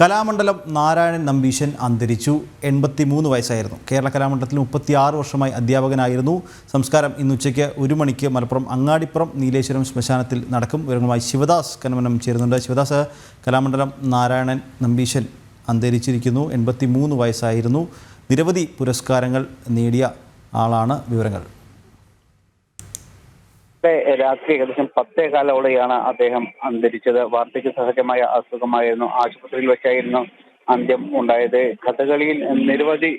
കലാമണ്ഡലം നാരായണൻ നമ്പീശൻ അന്തരിച്ചു. എൺപത്തിമൂന്ന് വയസ്സായിരുന്നു. കേരള കലാമണ്ഡലത്തിൽ മുപ്പത്തിയാറ് വർഷമായി അധ്യാപകനായിരുന്നു. സംസ്കാരം ഇന്ന് ഉച്ചയ്ക്ക് ഒരു മണിക്ക് മലപ്പുറം അങ്ങാടിപ്പുറം നീലേശ്വരം ശ്മശാനത്തിൽ നടക്കും. വിവരങ്ങളുമായി ശിവദാസ് കനമനം ചേരുന്നുണ്ട്. ശിവദാസ് കലാമണ്ഡലം നാരായണൻ നമ്പീശൻ അന്തരിച്ചിരിക്കുന്നു. എൺപത്തിമൂന്ന് വയസ്സായിരുന്നു. നിരവധി പുരസ്കാരങ്ങൾ നേടിയ ആളാണ് വിവരങ്ങൾ. രാത്രി ഏകദേശം പത്തേ കാലോടെയാണ് അദ്ദേഹം അന്തരിച്ചത്. വാർദ്ധക്യ സഹജമായ അസുഖമായിരുന്നു. ആശുപത്രിയിൽ വെച്ചായിരുന്നു അന്ത്യം ഉണ്ടായത്. കഥകളിയിൽ നിരവധി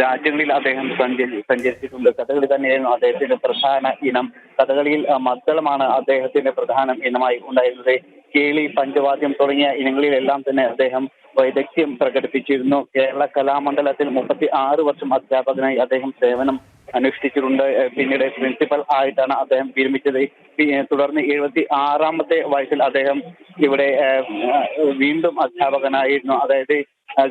രാജ്യങ്ങളിൽ അദ്ദേഹം സഞ്ചരി സഞ്ചരിച്ചിട്ടുണ്ട്. കഥകളി തന്നെയായിരുന്നു അദ്ദേഹത്തിന്റെ പ്രധാന ഇനം. കഥകളിയിൽ മദ്ദളമാണ് അദ്ദേഹത്തിന്റെ പ്രധാന ഇനമായി ഉണ്ടായിരുന്നത്. കേളി പഞ്ചവാദ്യം തുടങ്ങിയ ഇനങ്ങളിലെല്ലാം തന്നെ അദ്ദേഹം വൈദഗ്ധ്യം പ്രകടിപ്പിച്ചിരുന്നു. കേരള കലാമണ്ഡലത്തിൽ മുപ്പത്തി ആറ് വർഷം അധ്യാപകനായി അദ്ദേഹം സേവനം അനുഷ്ഠിച്ചിട്ടുണ്ട്. പിന്നീട് പ്രിൻസിപ്പൽ ആയിട്ടാണ് അദ്ദേഹം വിരമിച്ചത്. തുടർന്ന് എഴുപത്തി ആറാമത്തെ വയസ്സിൽ അദ്ദേഹം ഇവിടെ വീണ്ടും അധ്യാപകനായിരുന്നു. അതായത്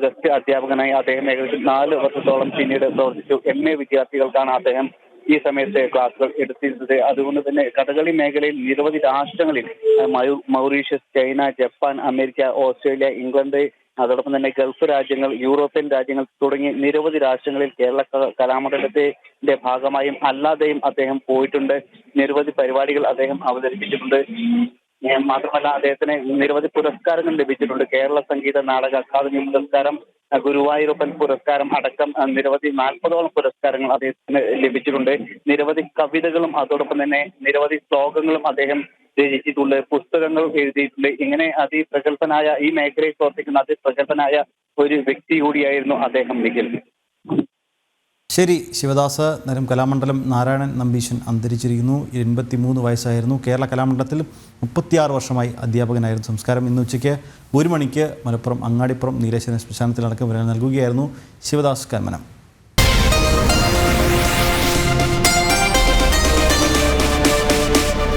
ഗസ്റ്റ് അധ്യാപകനായി അദ്ദേഹം ഏകദേശം നാല് വർഷത്തോളം പിന്നീട് പ്രവർത്തിച്ചു. എം എ വിദ്യാർത്ഥികൾക്കാണ് അദ്ദേഹം ഈ സമയത്ത് ക്ലാസുകൾ എടുത്തിരുന്നത്. അതുകൊണ്ട് തന്നെ കഥകളി മേഖലയിൽ നിരവധി രാഷ്ട്രങ്ങളിൽ Mauritius China Japan America Australia England അതോടൊപ്പം തന്നെ ഗൾഫ് രാജ്യങ്ങൾ യൂറോപ്യൻ രാജ്യങ്ങൾ തുടങ്ങി നിരവധി രാഷ്ട്രങ്ങളിൽ കേരള കലാമണ്ഡലത്തിന്റെ ഭാഗമായും അല്ലാതെയും അദ്ദേഹം പോയിട്ടുണ്ട്. നിരവധി പരിപാടികൾ അദ്ദേഹം അവതരിപ്പിച്ചിട്ടുണ്ട്. മാത്രമല്ല അദ്ദേഹത്തിന് നിരവധി പുരസ്കാരങ്ങൾ ലഭിച്ചിട്ടുണ്ട്. കേരള സംഗീത നാടക അക്കാദമി പുരസ്കാരം ഗുരുവായൂരപ്പൻ പുരസ്കാരം അടക്കം നിരവധി നാൽപ്പതോളം പുരസ്കാരങ്ങൾ അദ്ദേഹത്തിന് ലഭിച്ചിട്ടുണ്ട്. നിരവധി കവിതകളും അതോടൊപ്പം തന്നെ നിരവധി ശ്ലോകങ്ങളും അദ്ദേഹം രചിച്ചിട്ടുണ്ട് പുസ്തകങ്ങൾ എഴുതിയിട്ടുണ്ട്. ഇങ്ങനെ അതിപ്രഗത്ഭനായ ഈ മേഖലയിൽ പ്രവർത്തിക്കുന്ന അതിപ്രഗത്ഭനായ ഒരു വ്യക്തി കൂടിയായിരുന്നു അദ്ദേഹം നിഖിൽ ശരി ശിവദാസ് നരം കലാമണ്ഡലം നാരായണൻ നമ്പീശൻ അന്തരിച്ചിരിക്കുന്നു. എൺപത്തിമൂന്ന് വയസ്സായിരുന്നു. കേരള കലാമണ്ഡലത്തിൽ മുപ്പത്തിയാറ് വർഷമായി അധ്യാപകനായിരുന്നു. സംസ്കാരം ഇന്ന് ഉച്ചയ്ക്ക് ഒരു മണിക്ക് മലപ്പുറം അങ്ങാടിപ്പുറം നീലേശ്വരൻ ശ്മശാനത്തിൽ അടക്കം വിരൽ നൽകുകയായിരുന്നു ശിവദാസ് കന്മനം.